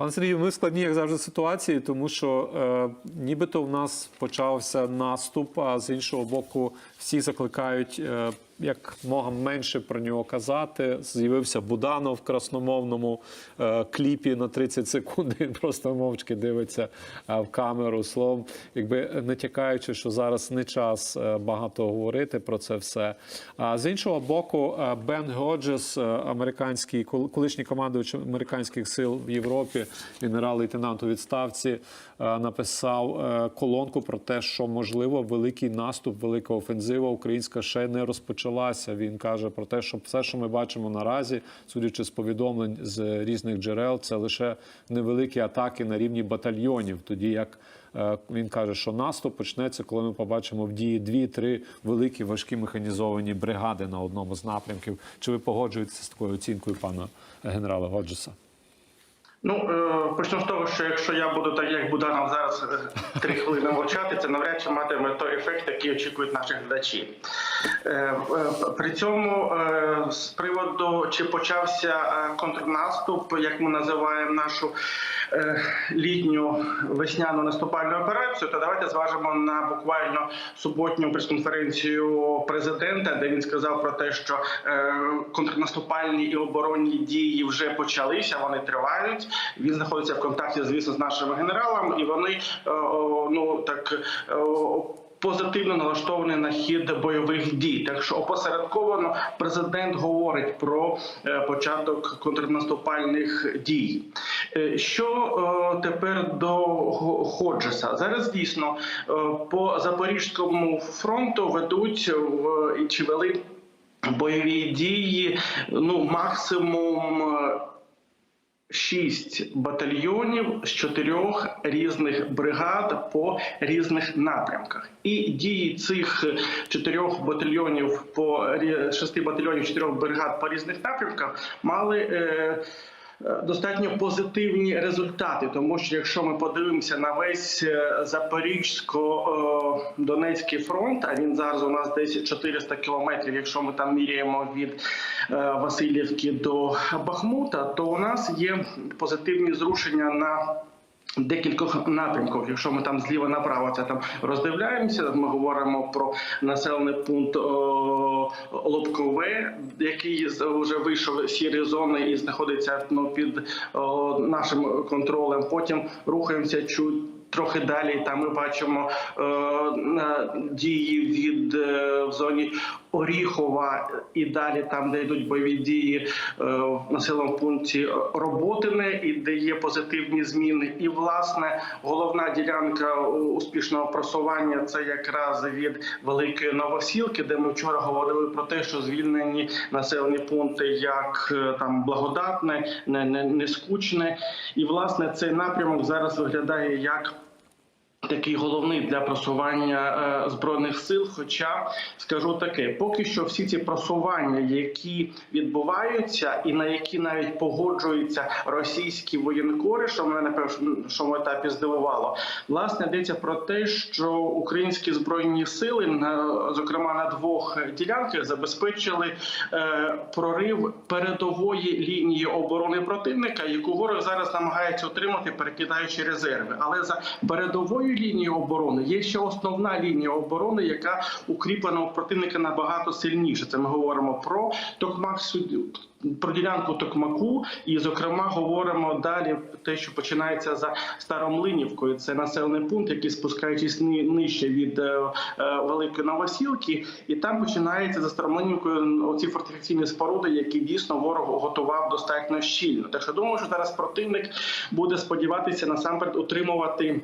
Пане Сергію, ми в складній, як завжди, ситуації, тому що е, нібито в нас почався наступ, а з іншого боку, всі закликають е, як мога менше про нього казати. З'явився Буданов в красномовному е, кліпі на 30 секунд. Він просто мовчки дивиться е, в камеру словом, якби натякаючи, що зараз не час е, багато говорити про це все. А з іншого боку, е, Бен Годжес, американський кол- колишній командувач американських сил в Європі, генерал-лейтенант у відставці, написав колонку про те, що можливо великий наступ, велика офензива українська ще не розпочалася. Він каже про те, що все, що ми бачимо наразі, судячи з повідомлень з різних джерел, це лише невеликі атаки на рівні батальйонів. Тоді як е, він каже, що наступ почнеться, коли ми побачимо в дії дві-три великі важкі механізовані бригади на одному з напрямків. Чи ви погоджуєтеся з такою оцінкою пана генерала Годжеса? Ну, е, почну з того, що якщо я буду так, як Буданов зараз е, три хвилини мовчати, це навряд чи матиме той ефект, який очікують наші глядачі. Е, При цьому з приводу чи почався контрнаступ, як ми називаємо нашу літню весняну наступальну операцію, то давайте зважимо на буквально суботню прес-конференцію президента, де він сказав про те, що е, контрнаступальні і оборонні дії вже почалися, вони тривають. Він знаходиться в контакті, звісно, з нашими генералами, і вони е, ну так. Позитивно налаштований на хід бойових дій, так що опосередковано президент говорить про е, початок контрнаступальних дій. Е, Що е, тепер до Ходжеса? Зараз дійсно по Запорізькому фронту ведуть в чи вели бойові дії. Ну максимум. Шість батальйонів з чотирьох різних бригад по різних напрямках, і дії цих чотирьох батальйонів по шести батальйонів чотирьох бригад по різних напрямках мали. Е, Достатньо позитивні результати, тому що якщо ми подивимося на весь е, Запорізько-Донецький фронт, а він зараз у нас десь 400 кілометрів, якщо ми там міряємо від е, Васильівки до Бахмута, то у нас є позитивні зрушення на Декількох напрямків, якщо ми там зліва направо це там роздивляємося, ми говоримо про населений пункт Лобкове, який вже вийшов з сірої зони і знаходиться ну, під о, нашим контролем. Потім рухаємося чуть трохи далі. Там ми бачимо е, дії від е, в зоні Оріхова і далі, там де йдуть бойові дії е, в населеному пункті Роботине, і де є позитивні зміни. І власне головна ділянка успішного просування це якраз від великої новосілки, де ми вчора говорили про те, що звільнені населені пункти, як е, там благодатне, не, не, не скучне. І власне цей напрямок зараз виглядає як. Такий головний для просування е, збройних сил. Хоча скажу таке, поки що всі ці просування, які відбуваються, і на які навіть погоджуються російські воєнкори, що мене на першому етапі здивувало, власне йдеться про те, що українські збройні сили, зокрема на двох ділянках, забезпечили е, прорив передової лінії оборони противника, яку ворог зараз намагається отримати, перекидаючи резерви. Але за передовою лінією оборони є ще основна лінія оборони, яка укріплена у противника набагато сильніше. Це ми говоримо про Токмак про ділянку Токмаку, і зокрема говоримо далі те, що починається за Старомлинівкою. Це населений пункт, який спускаючись ни- нижче від е, е, Великої Новосілки, і там починається за Старомлинівкою оці фортифікаційні споруди, які дійсно ворог готував достатньо щільно. Так що думаю, що зараз противник буде сподіватися насамперед утримувати.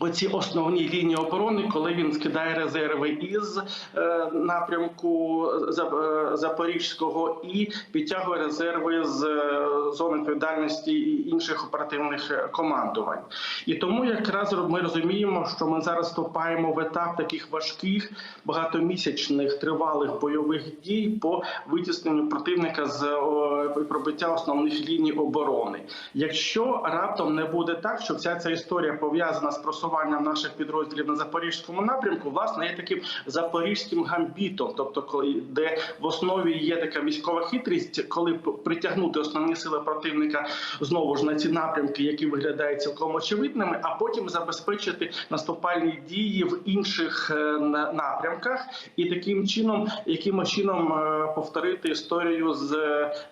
Оці основні лінії оборони, коли він скидає резерви із е, напрямку За- е, Запорізького і підтягує резерви з е, зони відповідальності інших оперативних е, командувань. І тому якраз ми розуміємо, що ми зараз вступаємо в етап таких важких багатомісячних тривалих бойових дій по витісненню противника з о, пробиття основних ліній оборони. Якщо раптом не буде так, що вся ця історія пов'язана з просуванням просування наших підрозділів на запорізькому напрямку, власне, є таким запорізьким гамбітом, тобто, коли де в основі є така військова хитрість, коли притягнути основні сили противника знову ж на ці напрямки, які виглядають цілком очевидними, а потім забезпечити наступальні дії в інших е, напрямках, і таким чином, якимось чином е, повторити історію з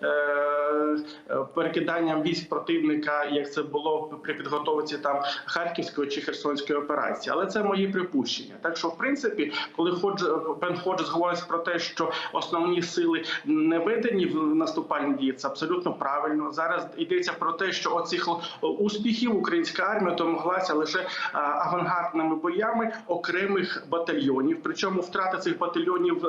е, перекиданням військ противника, як це було при підготовці там харківської чи херсонської операції. Але це мої припущення. Так що, в принципі, коли Ходж Бен Ходжес говорить про те, що основні сили не ведені в наступальні дії, це абсолютно правильно. Зараз йдеться про те, що оцих успіхів українська армія домоглася лише авангардними боями окремих батальйонів. Причому втрати цих батальйонів.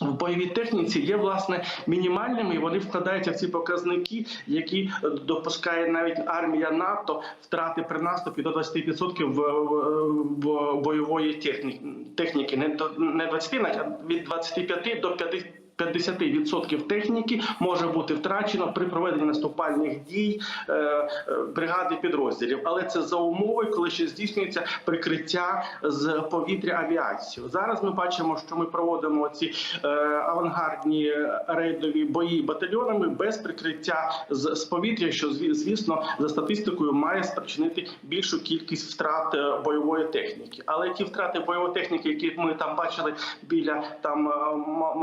В бойовій техніці є власне мінімальними, і вони вкладаються в ці показники, які е, допускає навіть армія НАТО втрати при наступі до 20% в, в, в бойової техніки. техніки. Не до не 20, а від 25 до 50 50% техніки може бути втрачено при проведенні наступальних дій е, е, бригади підрозділів, але це за умови, коли ще здійснюється прикриття з повітря авіацією. Зараз ми бачимо, що ми проводимо ці е, авангардні рейдові бої батальйонами без прикриття з, повітря, що звісно за статистикою має спричинити більшу кількість втрат бойової техніки. Але ті втрати бойової техніки, які ми там бачили біля там е, м-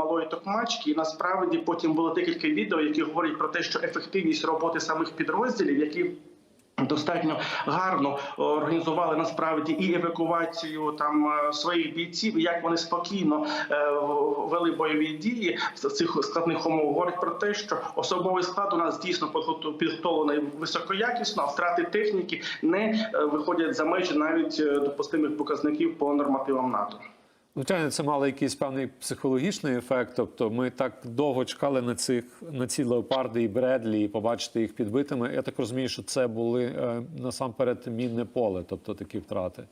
малої і насправді потім було декілька відео, які говорять про те, що ефективність роботи самих підрозділів, які Достатньо гарно організували насправді і евакуацію там е, своїх бійців, і як вони спокійно е, вели бойові дії в цих складних умовах. Говорить про те, що особовий склад у нас дійсно підготовлений високоякісно, а втрати техніки не е, виходять за межі навіть е, допустимих показників по нормативам НАТО. Звичайно, це мало якийсь певний психологічний ефект. Тобто, ми так довго чекали на цих на ці леопарди і Бредлі, і побачити їх підбитими. Я так розумію, що це були е, насамперед мінне поле, тобто такі втрати.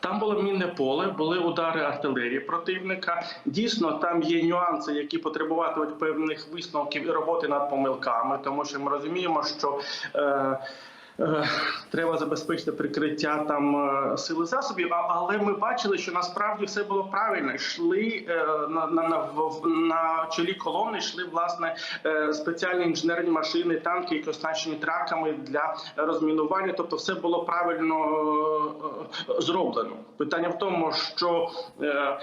Там було мінне поле, були удари артилерії противника. Дійсно, там є нюанси, які потребуватимуть певних висновків і роботи над помилками, тому що ми розуміємо, що. Е, Треба забезпечити прикриття там е, сили засобів, але ми бачили, що насправді все було правильно. Йшли е, на, на, на, на чолі колони, йшли власне е, спеціальні інженерні машини, танки, які оснащені траками для розмінування. Тобто, все було правильно е, е, зроблено. Питання в тому, що е, е,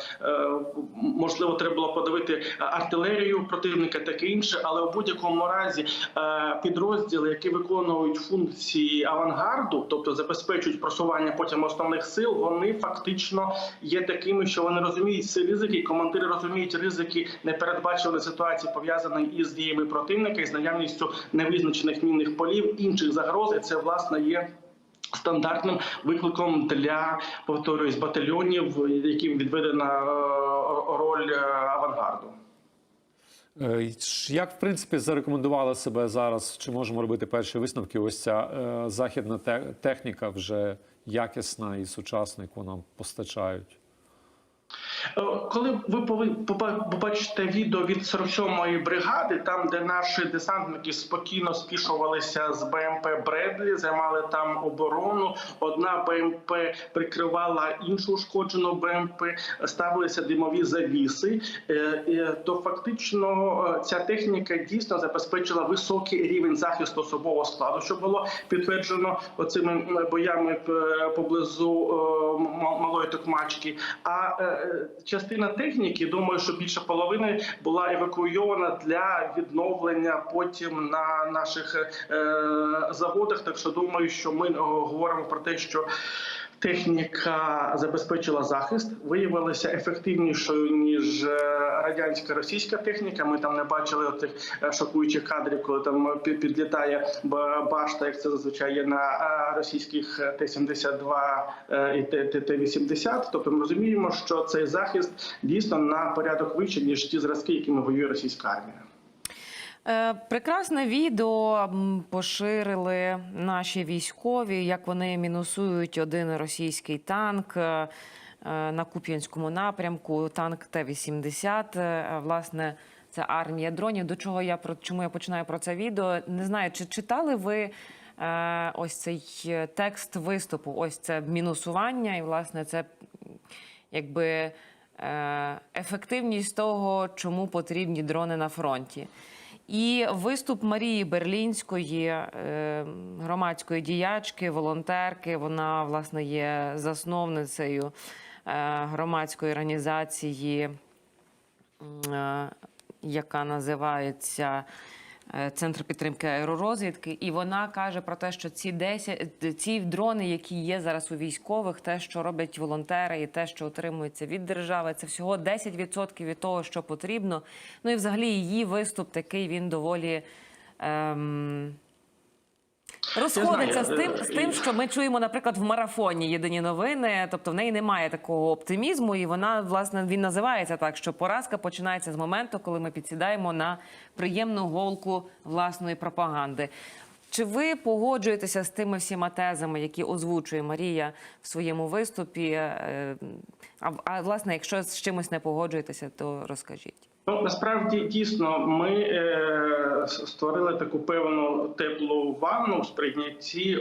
можливо треба було подивити артилерію противника, таке інше, але у будь-якому разі е, підрозділи, які виконують функції авангарду, тобто забезпечують просування потім основних сил, вони фактично є такими, що вони розуміють ці ризики. Командири розуміють ризики непередбачуваної ситуації, пов'язані із діями противника і наявністю невизначених мінних полів, інших загроз. І це власне є. Стандартним викликом для повторюсь батальйонів, яким відведена е, роль е, авангарду. Е, Як в принципі зарекомендувала себе зараз? Чи можемо робити перші висновки? Ось ця е, західна техніка вже якісна і сучасна, яку нам постачають. Е, Коли ви побачите відео від 47-ї бригади, там де наші десантники спокійно спішувалися з БМП Бредлі, займали там оборону. Одна БМП прикривала іншу ушкоджену БМП, ставилися димові завіси. е, е, То фактично ця техніка дійсно забезпечила високий рівень захисту особового складу, що було підтверджено оцими боями поблизу малої токмачки. А частина техніки, думаю, що більше половини була евакуйована для відновлення потім на наших е, заводах. Так що думаю, що ми е, говоримо про те, що. Техніка забезпечила захист, виявилася ефективнішою ніж е, радянська російська техніка. Ми там не бачили тих шокуючих кадрів, коли там підлітає ба- башта, як це зазвичай є на е, російських Т-72 е, і Т- Т- Т-80. Тобто ми розуміємо, що цей захист дійсно на порядок вище ніж ті зразки, якими воює російська армія. Е, Прекрасне відео поширили наші військові, як вони мінусують один російський танк е, е, на Куп'янському напрямку. Танк Т-80. Е, Власне, це армія дронів. До чого я чому я починаю про це відео? Не знаю, чи читали ви ось цей текст виступу. Ось це мінусування, і власне це якби ефективність того, чому потрібні дрони на фронті. І виступ Марії Берлінської, е, громадської діячки, волонтерки. Вона власне є засновницею е, громадської організації, е, яка називається. Е, Центр підтримки аеророзвідки, і вона каже про те, що ці 10, ці дрони, які є зараз у військових, те, що роблять волонтери, і те, що отримується від держави, це всього 10% від того, що потрібно. Ну і взагалі її виступ такий він доволі. Ем... Розходиться з тим, е, з тим, що ми чуємо, наприклад, в марафоні єдині новини. Тобто в неї немає такого оптимізму, і вона власне він називається так, що поразка починається з моменту, коли ми підсідаємо на приємну голку власної пропаганди. Чи ви погоджуєтеся з тими всіма тезами, які озвучує Марія в своєму виступі? Е, А, а власне, якщо з чимось не погоджуєтеся, то розкажіть. Ну насправді дійсно ми е, створили таку певну теплу ванну в сприйнятті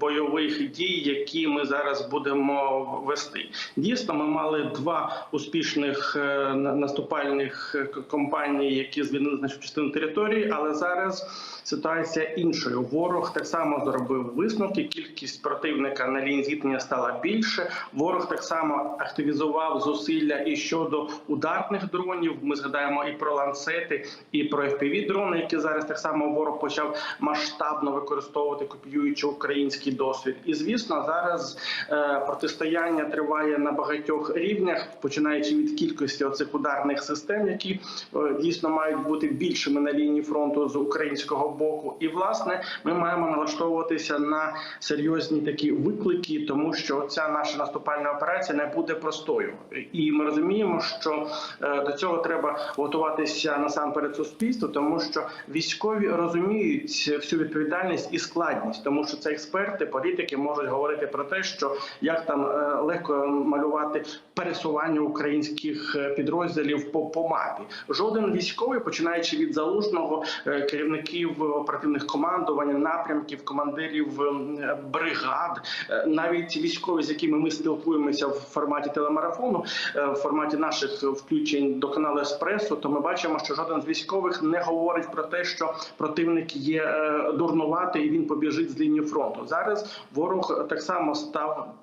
бойових дій, які ми зараз будемо вести. Дійсно, ми мали два успішних е, на- наступальних компаній, які звільнили значну частину території, але зараз ситуація іншою. Ворог так само зробив висновки. Кількість противника на лінії зіткнення стала більше. Ворог так само активізував зусилля і щодо ударних дронів. Ми згадаємо і про ланцети, і про fpv дрони, які зараз так само ворог почав масштабно використовувати, копіюючи український досвід. І звісно, зараз е, протистояння триває на багатьох рівнях, починаючи від кількості оцих ударних систем, які е, дійсно мають бути більшими на лінії фронту з українського боку. І власне ми маємо налаштовуватися на серйозні такі виклики, тому що ця наша наступальна операція не буде простою. І ми розуміємо, що е, до цього треба готуватися насамперед суспільству, тому що військові розуміють всю відповідальність і складність, тому що це експерти, політики можуть говорити про те, що як там е, легко малювати пересування українських е, підрозділів по, по мапі. Жоден військовий, починаючи від залужного керівників оперативних командувань, напрямків, командирів ем, е, бригад, е, навіть військові, з якими ми спілкуємося в форматі телемарафону, е, в форматі наших включень до каналу Еспресо, то ми бачимо, що жоден з військових не говорить про те, що противник є дурнуватий і він побіжить з лінії фронту. Зараз ворог так само став.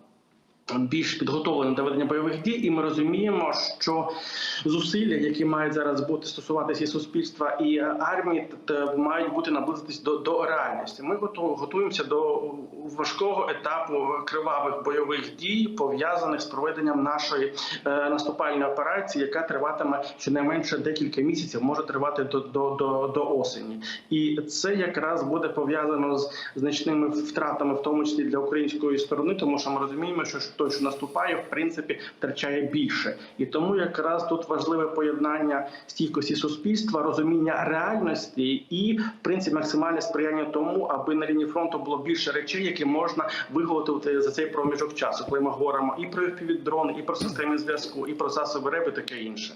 Більш підготовлені до ведення бойових дій, і ми розуміємо, що зусилля, які мають зараз бути стосуватися і суспільства і армії, мають бути наблизитись до, до реальності. Ми готуємося до важкого етапу кривавих бойових дій, пов'язаних з проведенням нашої е, наступальної операції, яка триватиме щонайменше декілька місяців, може тривати до, до, до, до осені. І це якраз буде пов'язано з значними втратами, в тому числі для української сторони, тому що ми розуміємо, що той, що наступає, в принципі, втрачає більше. І тому якраз тут важливе поєднання стійкості суспільства, розуміння реальності і, в принципі, максимальне сприяння тому, аби на лінії фронту було більше речей, які можна виготовити за цей проміжок часу, коли ми говоримо і про дрони, і про системи зв'язку, і про засоби РЕБ, і таке інше.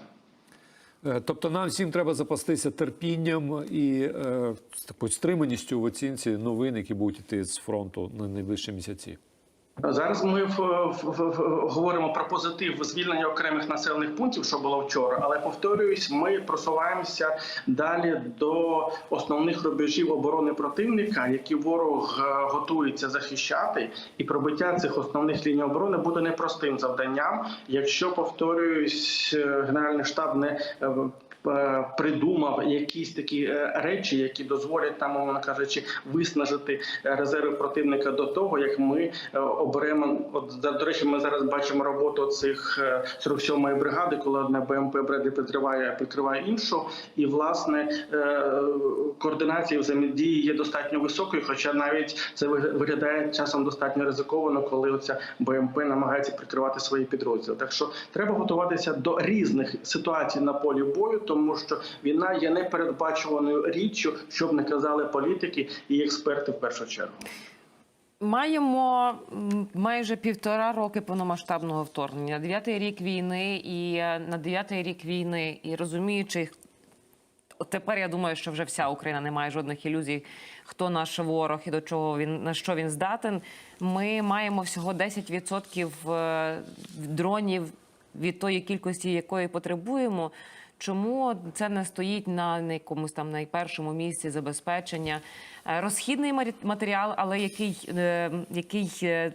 Е, Тобто нам всім треба запастися терпінням і е, такою стриманістю в оцінці новин, які будуть йти з фронту на найближчі місяці. Зараз ми в, в, в, говоримо про позитив звільнення окремих населених пунктів, що було вчора. Але повторююсь, ми просуваємося далі до основних рубежів оборони противника, які ворог е, готується захищати, і пробиття цих основних ліній оборони буде непростим завданням, якщо повторююсь, е, генеральний штаб не е, Придумав якісь такі е, речі, які дозволять там, мовно кажучи, виснажити е, резерви противника до того, як ми е, оберемо. От до речі, ми зараз бачимо роботу цих е, 47-ї бригади, коли одна БМП Бредлі прикриває, прикриває іншу, і власне е, координація взаємодії є достатньо високою, хоча навіть це виглядає часом достатньо ризиковано, коли оця БМП намагається прикривати свої підрозділи. Так що треба готуватися до різних ситуацій на полі бою, тому що війна є непередбачуваною річчю, щоб не казали політики і експерти в першу чергу. Маємо майже півтора роки повномасштабного вторгнення, дев'ятий рік війни, і е, на дев'ятий рік війни, і розуміючи тепер я думаю, що вже вся Україна не має жодних ілюзій, хто наш ворог і до чого він на що він здатен. Ми маємо всього 10% е, дронів від тої кількості, якої потребуємо. Чому це не стоїть на якомусь там найпершому місці забезпечення? Е, Розхідний матеріал, але який, е, який е,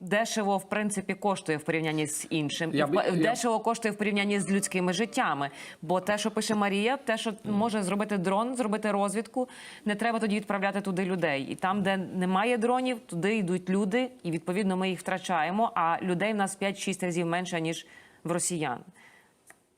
дешево в принципі коштує в порівнянні з іншим, Я і в би- я- дешево коштує в порівнянні з людськими життями. Бо те, що пише Марія, те, що може зробити дрон, зробити розвідку, не треба тоді відправляти туди людей. І там, де немає дронів, туди йдуть люди, і відповідно ми їх втрачаємо. А людей в нас 5-6 разів менше ніж в росіян.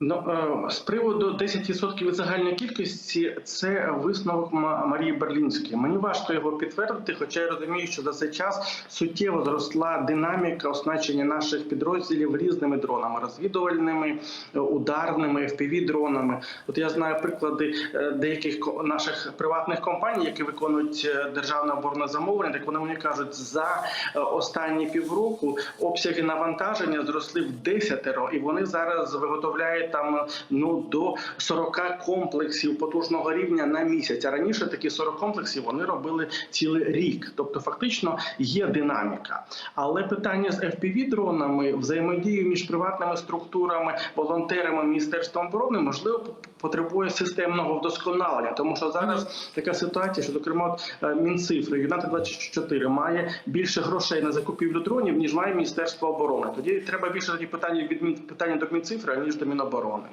Ну е, з приводу 10% від загальної кількості це висновок Ма- Марії Берлінської. Мені важко його підтвердити, хоча я розумію, що за цей час суттєво зросла динаміка оснащення наших підрозділів різними дронами, розвідувальними, е, ударними, fpv дронами. От я знаю приклади е, деяких наших приватних компаній, які виконують державне оборонне замовлення. Так вони мені кажуть, за останні півроку обсяги навантаження зросли в десятеро, і вони зараз виготовляють там ну до 40 комплексів потужного рівня на місяць. А раніше такі 40 комплексів вони робили цілий рік. Тобто, фактично є динаміка. Але питання з fpv дронами взаємодії між приватними структурами, волонтерами, міністерством оборони можливо потребує системного вдосконалення, тому що зараз така ситуація, що зокрема е, Мінцифри Юнати 24 має більше грошей на закупівлю дронів, ніж має Міністерство оборони. Тоді треба більше тоді питання від питання до Мінцифри, ніж до Міноборони. வருவாங்க.